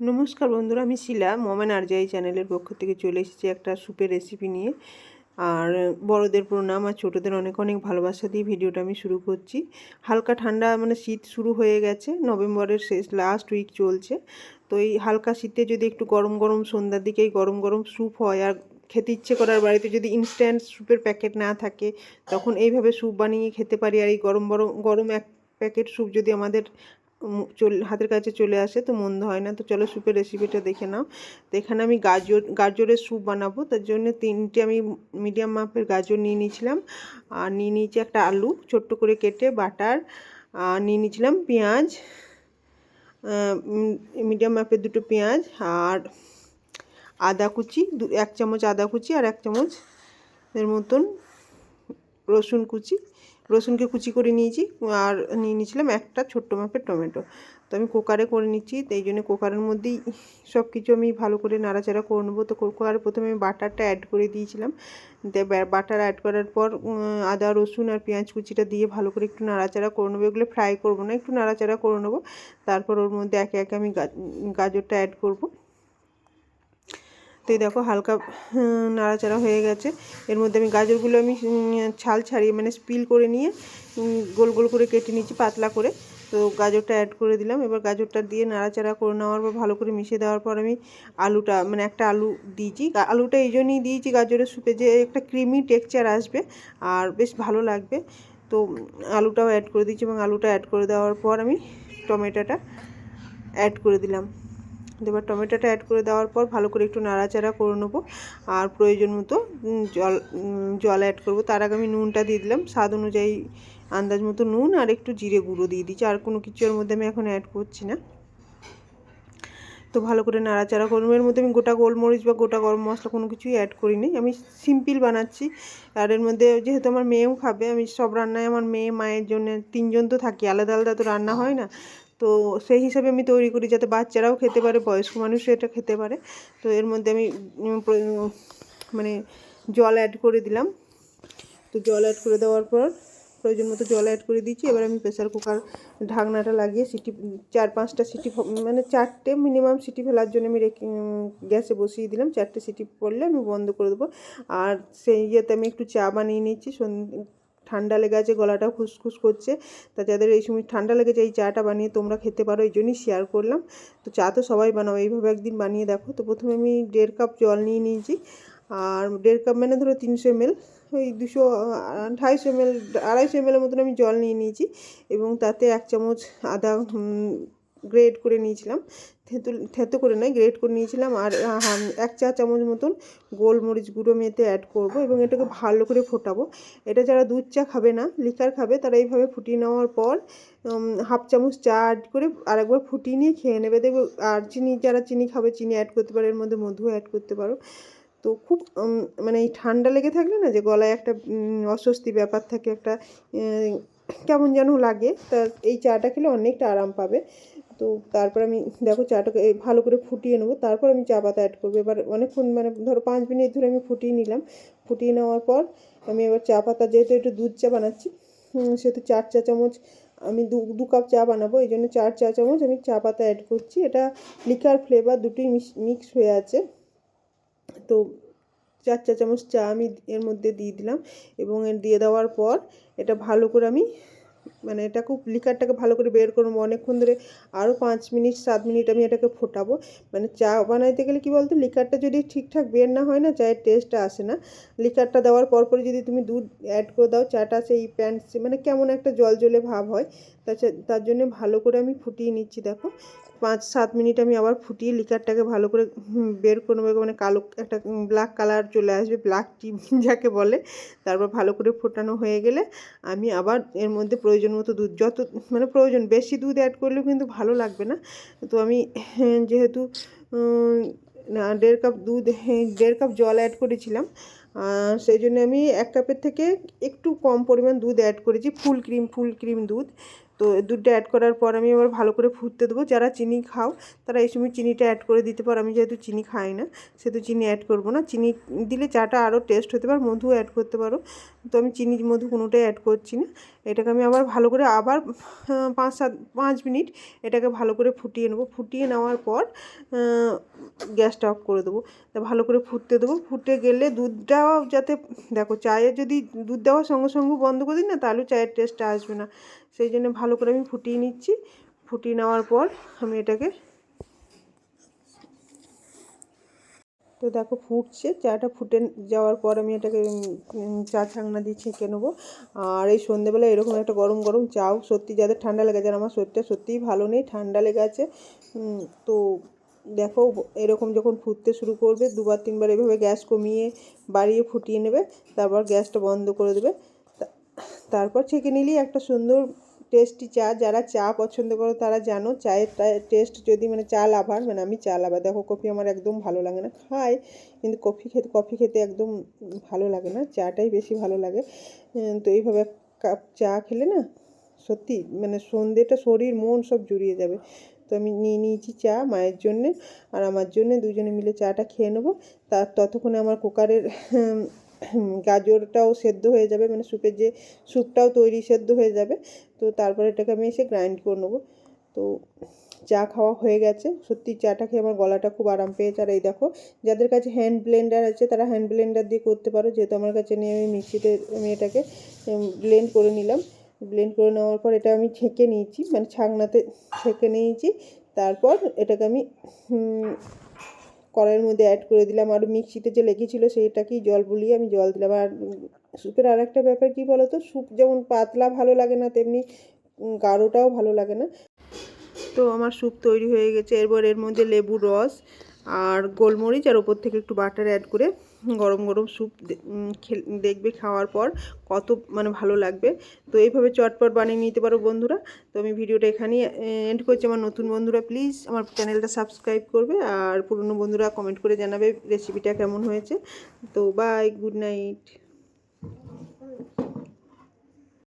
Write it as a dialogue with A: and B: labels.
A: নমস্কার বন্ধুরা, আমি শিলা মমেন আরজাই চ্যানেলের পক্ষ থেকে চলে এসেছি একটা স্যুপের রেসিপি নিয়ে। আর বড়দের প্রণাম আর ছোটোদের অনেক অনেক ভালোবাসা দিয়ে ভিডিওটা আমি শুরু করছি। হালকা ঠান্ডা মানে শীত শুরু হয়ে গেছে, নভেম্বরের শেষ লাস্ট উইক চলছে। তো এই হালকা শীতে যদি একটু গরম গরম সন্ধ্যার দিকে এই গরম গরম স্যুপ হয় আর খেতে ইচ্ছে করার বাড়িতে যদি ইনস্ট্যান্ট স্যুপের প্যাকেট না থাকে, তখন এইভাবে স্যুপ বানিয়ে খেতে পারি। আর এই গরম গরম গরম এক প্যাকেট স্যুপ যদি আমাদের হাতের কাছে চলে আসে তো মন্দ হয় না। তো চলো স্যুপের রেসিপিটা দেখে নাও। তো এখানে আমি গাজর, গাজরের স্যুপ বানাবো। তার জন্য তিনটে আমি মিডিয়াম মাপের গাজর নিয়ে নিয়েছিলাম। আর নিয়ে নিয়েছি একটা আলু, ছোট্ট করে কেটে বাটার নিয়ে নিয়েছিলাম পেঁয়াজ মিডিয়াম মাপের দুটো পেঁয়াজ, আর আদা কুচি এক চামচ আদা কুচি আর এক চামচ এর মতন রসুন কুচি, রসুনকে কুচি করে নিয়েছি আর নিয়ে নিয়েছিলাম একটা ছোট্ট মাপের টমেটো। তো আমি কুকারে করে নিচ্ছি, তো এই জন্য কুকারের মধ্যেই সব কিছু আমি ভালো করে নাড়াচাড়া করে নেব। তো কুকারে প্রথমে আমি বাটারটা অ্যাড করে দিয়েছিলাম। বাটার অ্যাড করার পর আদা, রসুন আর পেঁয়াজ কুচিটা দিয়ে ভালো করে একটু নাড়াচাড়া করে নেব। এগুলো ফ্রাই করব না, একটু নাড়াচাড়া করে নেব। তারপর ওর মধ্যে একে একে আমি গাজরটা অ্যাড করব। তো দেখো হালকা নাড়াচাড়া হয়ে গেছে। এর মধ্যে আমি গাজরগুলো আমি ছাল ছাড়িয়ে মানে স্পিল করে নিয়ে গোল গোল করে কেটে নিচ্ছি পাতলা করে। তো গাজরটা অ্যাড করে দিলাম। এবার গাজরটা দিয়ে নাড়াচাড়া করে নেওয়ার পর, ভালো করে মিশিয়ে দেওয়ার পর আমি আলুটা মানে একটা আলু দিয়েছি। আলুটা এই জন্যই দিয়েছি গাজরের সুপে যে একটা ক্রিমি টেক্সচার আসবে আর বেশ ভালো লাগবে। তো আলুটাও অ্যাড করে দিয়েছি এবং আলুটা অ্যাড করে দেওয়ার পর আমি টমেটোটা অ্যাড করে দিলাম। এবার টমেটোটা অ্যাড করে দেওয়ার পর ভালো করে একটু নাড়াচাড়া করে নেব। আর প্রয়োজন মতো জল জল অ্যাড করব। তার আগে আমি নুনটা দিয়ে দিলাম। স্বাদ অনুযায়ী আন্দাজ মতো নুন আর একটু জিরে গুঁড়ো দিয়ে দিচ্ছি। আর কোনো কিছুর মধ্যে আমি এখন অ্যাড করছি না। তো ভালো করে নাড়াচাড়া করব এর মধ্যে আমি গোটা গোলমরিচ বা গোটা গরম মশলা কোনো কিছুই অ্যাড করিনি আমি সিম্পল বানাচ্ছি। আর এর মধ্যে যেহেতু আমার মেয়েও খাবে, আমি সব রান্নায় আমার মেয়ে, মায়ের জন্য তিনজন তো থাকি, আলাদা আলাদা তো রান্না হয় না। তো সেই হিসাবে আমি তৈরি করি যাতে বাচ্চারাও খেতে পারে, বয়স্ক মানুষও এটা খেতে পারে। তো এর মধ্যে আমি মানে জল অ্যাড করে দিলাম। তো জল অ্যাড করে দেওয়ার পর প্রয়োজন মতো জল অ্যাড করে দিয়েছি এবার আমি প্রেসার কুকার ঢাকনাটা লাগিয়ে সিটি, চার পাঁচটা সিটি মানে চারটে মিনিমাম সিটি ফেলার জন্য আমি রেখে গ্যাসে বসিয়ে দিলাম। চারটে সিটি পড়লে আমি বন্ধ করে দেবো। আর সেই ইয়েতে আমি একটু চা বানিয়ে নিচ্ছি। ঠান্ডা লেগে আছে, গলাটাও খুসখুস করছে। তা যাদের এই সময় ঠান্ডা লেগেছে, এই চাটা বানিয়ে তোমরা খেতে পারো, এই জন্যই শেয়ার করলাম। তো চা তো সবাই বানাও, এইভাবে একদিন বানিয়ে দেখো। তো প্রথমে আমি দেড় কাপ জল নিয়ে নিয়েছি। আর দেড় কাপ মানে ধরো তিনশো এমএল ওই দুশো, আড়াইশো এমএল আড়াইশো এমএলের মতন আমি জল নিয়ে নিয়েছি। এবং তাতে এক চামচ আদা গ্রেড করে নিয়েছিলাম। থেঁতো থেঁতো করে নয় গ্রেড করে নিয়েছিলাম। আর এক চা চামচ মতন গোলমরিচ গুঁড়ো মেতে অ্যাড করব এবং এটাকে ভালো করে ফোটাবো। এটা যারা দুধ চা খাবে না লিকার খাবে, তারা এইভাবে ফুটিয়ে নেওয়ার পর হাফ চামচ চা অ্যাড করে আরেকবার ফুটিয়ে নিয়ে খেয়ে নেবে। দেখবে, আর চিনি, যারা চিনি খাবে, চিনি অ্যাড করতে পারে, এর মধ্যে মধু অ্যাড করতে পারো। তো খুব মানে এই ঠান্ডা লেগে থাকলে না, যে গলায় একটা অস্বস্তি ব্যাপার থাকে, একটা কেমন যেন লাগে, তা এই চাটা খেলে অনেকটা আরাম পাবে। তো তারপর আমি, দেখো চাটাকে ভালো করে ফুটিয়ে নেব। তারপর আমি চা পাতা অ্যাড করব। এবার অনেকক্ষণ মানে ধরো পাঁচ মিনিট ধরে আমি ফুটিয়ে নিলাম। ফুটিয়ে নেওয়ার পর আমি এবার চা পাতা, যেহেতু একটু দুধ চা বানাচ্ছি সেহেতু চার চা চামচ, আমি দু দু কাপ চা বানাবো। এই জন্য চার চা চামচ আমি চা পাতা অ্যাড করছি। এটা লিকার ফ্লেভার দুটোই মিক্স হয়ে আছে। তো চার চা চামচ চা আমি এর মধ্যে দিয়ে দিলাম এবং এর দিয়ে দেওয়ার পর এটা ভালো করে আমি মানে এটা খুব লিকারটাকে ভালো করে বের করব। অনেকক্ষণ ধরে আরও পাঁচ মিনিট, সাত মিনিট আমি এটাকে ফোটাবো। মানে চা বানাইতে গেলে কি বলতো, লিকারটা যদি ঠিকঠাক বের না হয় না, চায়ের টেস্টটা আসে না। লিকারটা দেওয়ার পর পরে যদি তুমি দুধ অ্যাড করে দাও, চাটা সেই প্যান্ট মানে কেমন একটা জল জলে ভাব হয় তাছাড়া তার জন্য ভালো করে আমি ফুটিয়ে নিচ্ছি, দেখো। পাঁচ, সাত মিনিট আমি আবার ফুটিয়ে লিকারটাকে ভালো করে বের করে নেব। মানে কালো একটা ব্ল্যাক কালার চলে আসবে ব্ল্যাক টি যাকে বলে। তারপর ভালো করে ফোটানো হয়ে গেলে আমি আবার এর মধ্যে প্রয়োজন মতো দুধ, যত মানে প্রয়োজন, বেশি দুধ অ্যাড করলেও কিন্তু ভালো লাগবে না। তো আমি যেহেতু দেড় কাপ দুধ, দেড় কাপ জল অ্যাড করেছিলাম সেই জন্য আমি এক কাপের থেকে একটু কম পরিমাণ দুধ অ্যাড করেছি, ফুল ক্রিম ফুল ক্রিম দুধ। তো দুধটা অ্যাড করার পর আমি আবার ভালো করে ফুটতে দেবো। যারা চিনি খাও, তারা এই সময় চিনিটা অ্যাড করে দিতে পারো। আমি যেহেতু চিনি খাই না, সেহেতু চিনি অ্যাড করব না। চিনি দিলে চাটা আরও টেস্ট হতে পারে মধু অ্যাড করতে পারো। তো আমি চিনি মধু কোনোটাই অ্যাড করছি না। এটাকে আমি আবার ভালো করে আবার পাঁচ সাত, পাঁচ মিনিট এটাকে ভালো করে ফুটিয়ে নেব। ফুটিয়ে নেওয়ার পর গ্যাসটা অফ করে দেবো। তা ভালো করে ফুটতে দেবো। ফুটে গেলে দুধটাও যাতে, দেখো, চায়ে যদি দুধ দেওয়ার সঙ্গে সঙ্গে বন্ধ করে দিই না, তাহলে চায়ের টেস্টটা আসবে না। সেই জন্য ভালো করে আমি ফুটিয়ে নিচ্ছি। ফুটিয়ে নেওয়ার পর আমি এটাকে তো দেখো ফুটছে, চাটা ফুটে যাওয়ার পর আমি এটাকে চা ছাংনা দিয়ে ছেঁকে নেব। আর এই সন্ধেবেলা এরকম একটা গরম গরম চাও, সত্যি যাদের ঠান্ডা লেগে যায় আমার শরীরটা সত্যিই ভালো নেই, ঠান্ডা লেগে আছে। তো দেখো এরকম যখন ফুটতে শুরু করবে, দুবার তিনবার এভাবে গ্যাস কমিয়ে বাড়িয়ে ফুটিয়ে নেবে, তারপর গ্যাসটা বন্ধ করে দেবে। তারপর ছেঁকে নিলেই একটা সুন্দর টেস্টি চা যারা চা পছন্দ করো তারা জানো, চায়ের টেস্ট যদি মানে চা লাভার মানে আমি চা লাভার। দেখো কফি আমার একদম ভালো লাগে না, খাই, কিন্তু কফি খেতে কফি খেতে একদম ভালো লাগে না, চাটাই বেশি ভালো লাগে। তো এইভাবে কাপ চা খেলে না, সত্যি মানে সন্ধেটা শরীর, মন সব জুড়িয়ে যাবে। তো আমি নিয়ে নিয়েছি চা মায়ের জন্যে, আর আমার জন্যে দুজনে মিলে চাটা খেয়ে নেব। তার ততক্ষণে আমার কুকারের গাজরটাও সেদ্ধ হয়ে যাবে মানে স্যুপের যে স্যুপটাও তৈরি সেদ্ধ হয়ে যাবে। তো তারপরে এটাকে আমি এসে গ্রাইন্ড করে নেব। তো চা খাওয়া হয়ে গেছে। সত্যি চাটা খেয়ে আমার গলাটা খুব আরাম পেয়েছে। আর এই দেখো, যাদের কাছে হ্যান্ড ব্লেন্ডার আছে, তারা হ্যান্ড ব্লেন্ডার দিয়ে করতে পারো। যেহেতু আমার কাছে নিয়ে আমি মিক্সিতে আমি এটাকে ব্লেন্ড করে নিলাম। ব্লেন্ড করে নেওয়ার পর এটা আমি ছেঁকে নিয়েছি মানে ছাকনাতে ছেঁকে নিয়েছি। তারপর এটাকে আমি কড়াইয়ের মধ্যে অ্যাড করে দিলাম। আর মিক্সিতে যে লেগেছিলো সেইটাকেই জল বুলিয়ে আমি জল দিলাম। আর স্যুপের আর একটা ব্যাপার কী বলো তো স্যুপ যেমন পাতলা ভালো লাগে না, তেমনি গাঢ়টাও ভালো লাগে না। তো আমার স্যুপ তৈরি হয়ে গেছে। এরপর এর মধ্যে লেবুর রস আর গোলমরিচ আর ওপর থেকে একটু বাটার অ্যাড করে গরম গরম স্যুপ দেখবে খাওয়ার পর কত মানে ভালো লাগবে। তো এইভাবে চটপট বানিয়ে নিতে পারো বন্ধুরা। তো আমি ভিডিওটা এখানেই এন্ড করছি। আমার নতুন বন্ধুরা প্লিজ আমার চ্যানেলটা সাবস্ক্রাইব করবে আর পুরনো বন্ধুরা কমেন্ট করে জানাবে রেসিপিটা কেমন হয়েছে। তো বাই গুড নাইট